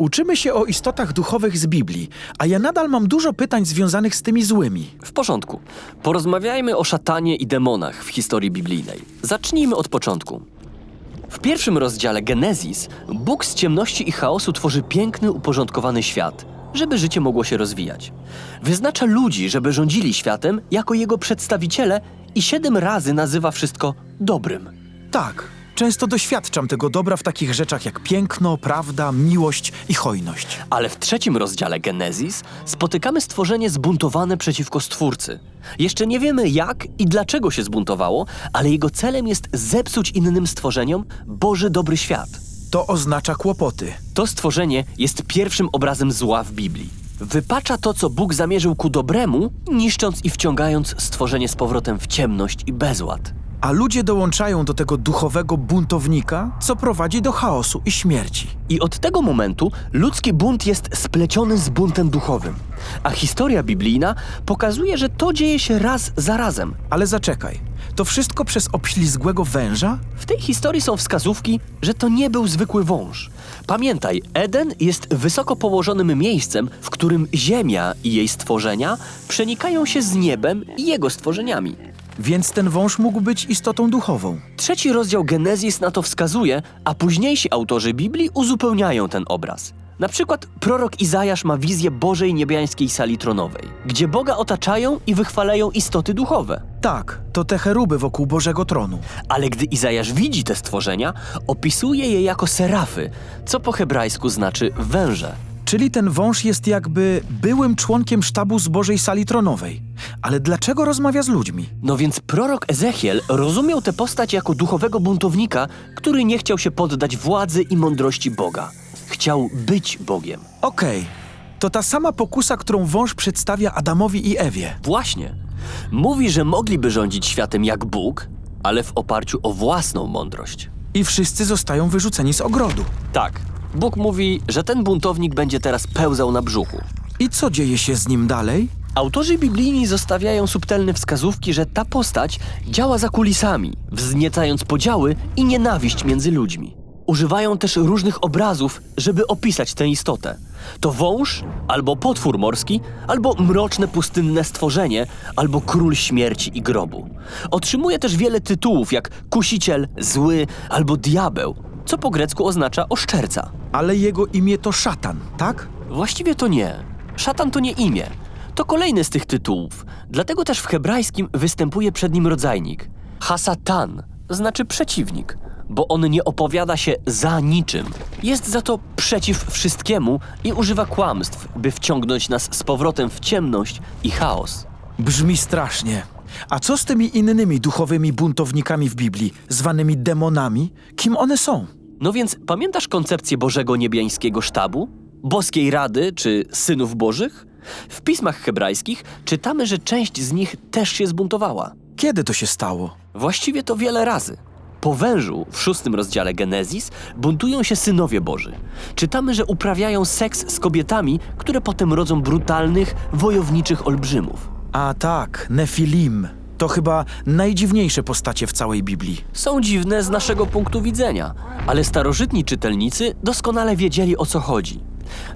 Uczymy się o istotach duchowych z Biblii, a ja nadal mam dużo pytań związanych z tymi złymi. W porządku. Porozmawiajmy o szatanie i demonach w historii biblijnej. Zacznijmy od początku. W pierwszym rozdziale Genezis Bóg z ciemności i chaosu tworzy piękny, uporządkowany świat, żeby życie mogło się rozwijać. Wyznacza ludzi, żeby rządzili światem jako jego przedstawiciele i siedem razy nazywa wszystko dobrym. Tak, często doświadczam tego dobra w takich rzeczach jak piękno, prawda, miłość i hojność. Ale w trzecim rozdziale Genezis spotykamy stworzenie zbuntowane przeciwko Stwórcy. Jeszcze nie wiemy jak i dlaczego się zbuntowało, ale jego celem jest zepsuć innym stworzeniom Boży dobry świat. To oznacza kłopoty. To stworzenie jest pierwszym obrazem zła w Biblii. Wypacza to, co Bóg zamierzył ku dobremu, niszcząc i wciągając stworzenie z powrotem w ciemność i bezład. A ludzie dołączają do tego duchowego buntownika, co prowadzi do chaosu i śmierci. I od tego momentu ludzki bunt jest spleciony z buntem duchowym. A historia biblijna pokazuje, że to dzieje się raz za razem. Ale zaczekaj, to wszystko przez obślizgłego węża? W tej historii są wskazówki, że to nie był zwykły wąż. Pamiętaj, Eden jest wysoko położonym miejscem, w którym Ziemia i jej stworzenia przenikają się z niebem i jego stworzeniami. Więc ten wąż mógł być istotą duchową. Trzeci rozdział Genezis na to wskazuje, a późniejsi autorzy Biblii uzupełniają ten obraz. Na przykład prorok Izajasz ma wizję Bożej niebiańskiej sali tronowej, gdzie Boga otaczają i wychwalają istoty duchowe. Tak, to te cheruby wokół Bożego tronu. Ale gdy Izajasz widzi te stworzenia, opisuje je jako serafy, co po hebrajsku znaczy węże. Czyli ten wąż jest jakby byłym członkiem sztabu z Bożej sali tronowej. Ale dlaczego rozmawia z ludźmi? No więc prorok Ezechiel rozumiał tę postać jako duchowego buntownika, który nie chciał się poddać władzy i mądrości Boga. Chciał być Bogiem. Okej, to ta sama pokusa, którą wąż przedstawia Adamowi i Ewie. Właśnie. Mówi, że mogliby rządzić światem jak Bóg, ale w oparciu o własną mądrość. I wszyscy zostają wyrzuceni z ogrodu. Tak. Bóg mówi, że ten buntownik będzie teraz pełzał na brzuchu. I co dzieje się z nim dalej? Autorzy biblijni zostawiają subtelne wskazówki, że ta postać działa za kulisami, wzniecając podziały i nienawiść między ludźmi. Używają też różnych obrazów, żeby opisać tę istotę. To wąż, albo potwór morski, albo mroczne pustynne stworzenie, albo król śmierci i grobu. Otrzymuje też wiele tytułów, jak kusiciel, zły albo diabeł, co po grecku oznacza oszczerca. Ale jego imię to szatan, tak? Właściwie to nie. Szatan to nie imię. To kolejny z tych tytułów. Dlatego też w hebrajskim występuje przed nim rodzajnik. Hasatan znaczy przeciwnik, bo on nie opowiada się za niczym. Jest za to przeciw wszystkiemu i używa kłamstw, by wciągnąć nas z powrotem w ciemność i chaos. Brzmi strasznie. A co z tymi innymi duchowymi buntownikami w Biblii, zwanymi demonami? Kim one są? No więc pamiętasz koncepcję Bożego Niebiańskiego Sztabu? Boskiej Rady czy Synów Bożych? W pismach hebrajskich czytamy, że część z nich też się zbuntowała. Kiedy to się stało? Właściwie to wiele razy. Po wężu w szóstym rozdziale Genezis buntują się synowie Boży. Czytamy, że uprawiają seks z kobietami, które potem rodzą brutalnych, wojowniczych olbrzymów. A tak, Nefilim. To chyba najdziwniejsze postacie w całej Biblii. Są dziwne z naszego punktu widzenia, ale starożytni czytelnicy doskonale wiedzieli o co chodzi.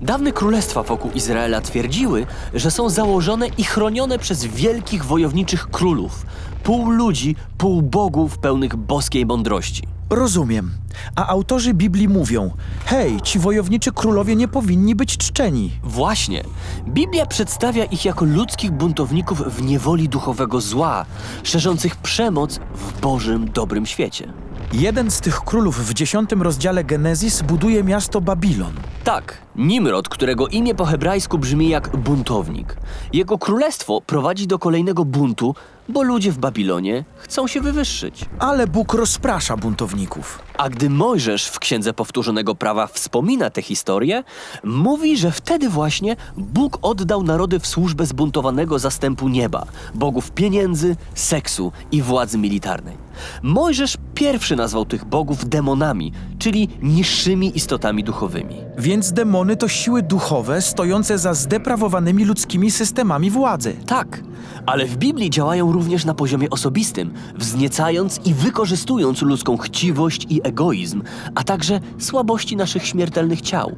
Dawne królestwa wokół Izraela twierdziły, że są założone i chronione przez wielkich wojowniczych królów, pół ludzi, pół bogów pełnych boskiej mądrości. Rozumiem. A autorzy Biblii mówią: hej, ci wojowniczy królowie nie powinni być czczeni. Właśnie. Biblia przedstawia ich jako ludzkich buntowników w niewoli duchowego zła, szerzących przemoc w Bożym dobrym świecie. Jeden z tych królów w dziesiątym rozdziale Genezis buduje miasto Babilon. Tak, Nimrod, którego imię po hebrajsku brzmi jak buntownik. Jego królestwo prowadzi do kolejnego buntu, bo ludzie w Babilonie chcą się wywyższyć. Ale Bóg rozprasza buntowników. A gdy Mojżesz w Księdze Powtórzonego Prawa wspomina tę historię, mówi, że wtedy właśnie Bóg oddał narody w służbę zbuntowanego zastępu nieba, bogów pieniędzy, seksu i władzy militarnej. Mojżesz pierwszy nazwał tych bogów demonami, czyli niższymi istotami duchowymi. Więc demony to siły duchowe stojące za zdeprawowanymi ludzkimi systemami władzy. Tak, ale w Biblii działają również na poziomie osobistym, wzniecając i wykorzystując ludzką chciwość i egoizm, a także słabości naszych śmiertelnych ciał.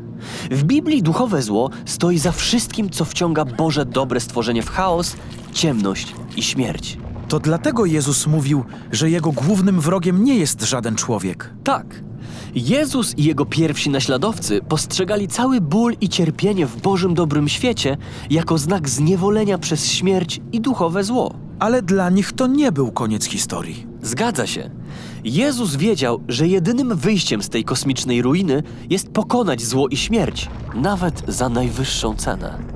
W Biblii duchowe zło stoi za wszystkim, co wciąga Boże dobre stworzenie w chaos, ciemność i śmierć. To dlatego Jezus mówił, że jego głównym wrogiem nie jest żaden człowiek. Tak. Jezus i jego pierwsi naśladowcy postrzegali cały ból i cierpienie w Bożym dobrym świecie jako znak zniewolenia przez śmierć i duchowe zło. Ale dla nich to nie był koniec historii. Zgadza się. Jezus wiedział, że jedynym wyjściem z tej kosmicznej ruiny jest pokonać zło i śmierć, nawet za najwyższą cenę.